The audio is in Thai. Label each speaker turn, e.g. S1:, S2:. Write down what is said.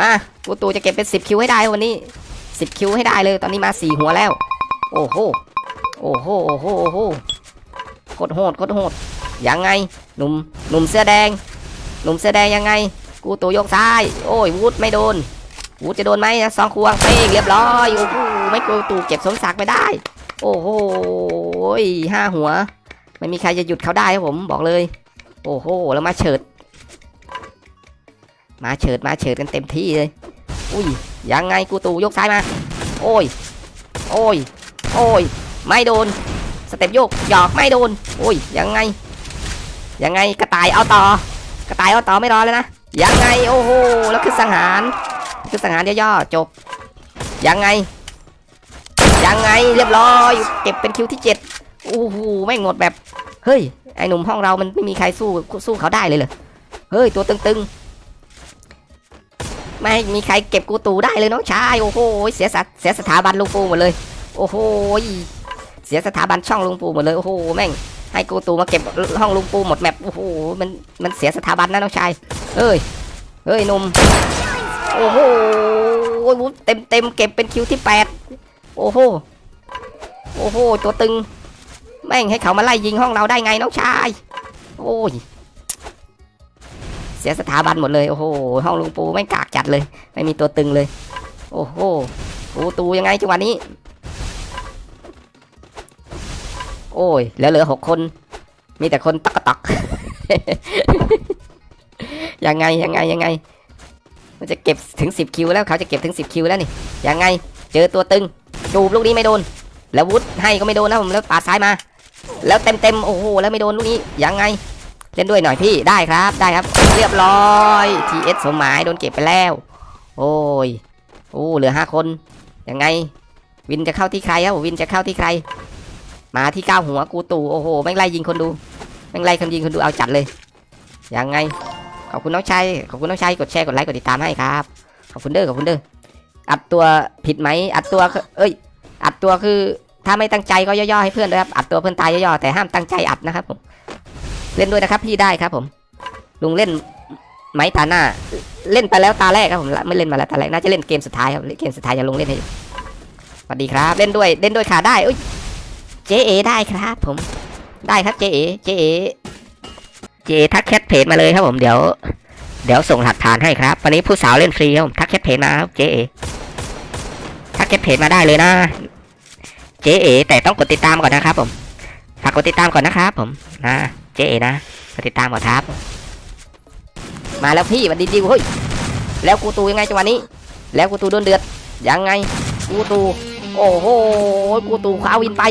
S1: มากูตูจะเก็บเป็นสิบคิวให้ได้วันนี้สิบคิวให้ได้เลย ตอนนี้มาสี่หัวแล้ว โอ้โห โอ้โห โอ้โห โอ้โหโคตรโหดโคตรโหด ยังไง หนุ่ม หนุ่มเสื้อแดง หนุ่มเสื้อแดงยังไง กูตูยกซ้าย โอ้ย วูดไม่โดน วูดจะโดนไหมสองควงเป้งเรียบร้อย โอ้โห ไม่กูตูเก็บสมศักดิ์ไปได้ โอ้โหห้าหัว ไม่มีใครจะหยุดเขาได้ครับผม บอกเลย โอ้โห แล้วมาเฉิด มาเฉิดมาเฉิดกันเต็มที่เลย อุ้ยยังไงกูตูยกซ้ายมา โอ้ย โอ้ย โอ้ย ไม่โดน สเต็ปโยกหยอกไม่โดน โอ้ยยังไง ยังไงกระต่ายเอาต่อ กระต่ายเอาต่อไม่รอแล้วนะ ยังไงโอ้โหแล้วคือสังหาร คือสังหารย่อๆจบ ยังไง ยังไงเรียบร้อยเก็บเป็นคิวที่เจ็ดโอ้โหไม่งหมดแบบ เฮ้ยไอหนุ่มห้องเรามันไม่มีใครสู้สู้เขาได้เลยเหรอ เฮ้ยตัวตึงๆ ไม่มีใครเก็บกูตูได้เลยน้องชายโอ้โหเสียสถเสียสถาบันลุงปูหมดเลย โอ้โหเสียสถาบันช่องลุงปูหมดเลยโอ้โหแม่งให้กูตูมาเก็บห้องลุงปูหมดแมปโอ้โหมันมันเสียสถาบันนะน้องชายเฮ้ยเฮ้ยนุ่มโอ้โหเต็มเต็มเก็บเป็นคิวที่แปดโอ้โหโอ้โหตัวตึง แม่งให้เขามาไล่ยิงห้องเราได้ไงน้องชาย โอ้ย สียสถาบันหมดเลย โอ้โห ห้องลุงปูแม่กากจัดเลย ไม่มีตัวตึงเลย โอ้โหปูตูยังไงจังหวะนี้ โอ้ย เหลือเหลือหกคน มีแต่คนตักตักยังไงยังไงยังไง มันจะเก็บถึงสิบคิวแล้วเขาจะเก็บถึงสิบคิวแล้วนี่ ยังไง เจอตัวตึง จูบลูกนี้ไม่โดน แล้ววุฒให้ก็ไม่โดนนะผมแล้วปาดซ้ายมา แล้วเต็มเต็มโอ้โห แล้วไม่โดนลูกนี้ ยังไง เล่นด้วยหน่อยพี่ได้ครับได้ครับ เรียบร้อย TS สมหมายโดนเก็บไปแล้ว โอ้ยโอ้เหลือห้าคนยังไง วินจะเข้าที่ใครครับวินจะเข้าที่ใคร มาที่เก้าหัวกูตู่โอ้โหแม่งไล่ยิงคนดูแม่งไล่คนยิงคนดูเอาจัดเลยยังไงขอบคุณน้องชัยขอบคุณน้องชัยกดแชร์กดไลค์กดติดตามให้ครับขอบคุณเด้อขอบคุณเด้ออัดตัวผิดไหมอัดตัวเอ้ย อัดตัวคือถ้าไม่ตั้งใจก็ย่อๆให้เพื่อนด้วยครับอัดตัวเพื่อนตายย่อๆแต่ห้ามตั้งใจอัดนะครับผม เล่นด้วยนะครับพี่ได้ครับผม ลุงเล่นไหมตาหน้า เล่นไปแล้วตาแรกครับผมไม่เล่นมาแล้วตาแรกน่าจะเล่นเกมสุดท้ายครับเกมสุดท้ายจะลงเล่นให้สวัสดีครับ เล่นด้วยเล่นด้วยขาได้เอ้ยเจเอได้ครับผมได้ครับเจเอเจเอเจทักแคทเพจมาเลยครับผมเดี๋ยว เดี๋ยวส่งหลักฐานให้ครับวันนี้ผู้สาวเล่นฟรีครับผมทักแคทเพจมาครับเจเอทักแคทเพจมาได้เลยนะเจเอแต่ต้องกดติดตามก่อนนะครับผมฝากกดติดตามก่อนนะครับผมนะ เจ๊นะติดตามก่อนครับ มาแล้วพี่วันดีดีเฮ้ยแล้วกูตูยังไงจังหวะนี้ แล้วกูตูโดนเดือดยังไงกูตู โอ้โหกูตูคว้าวินไป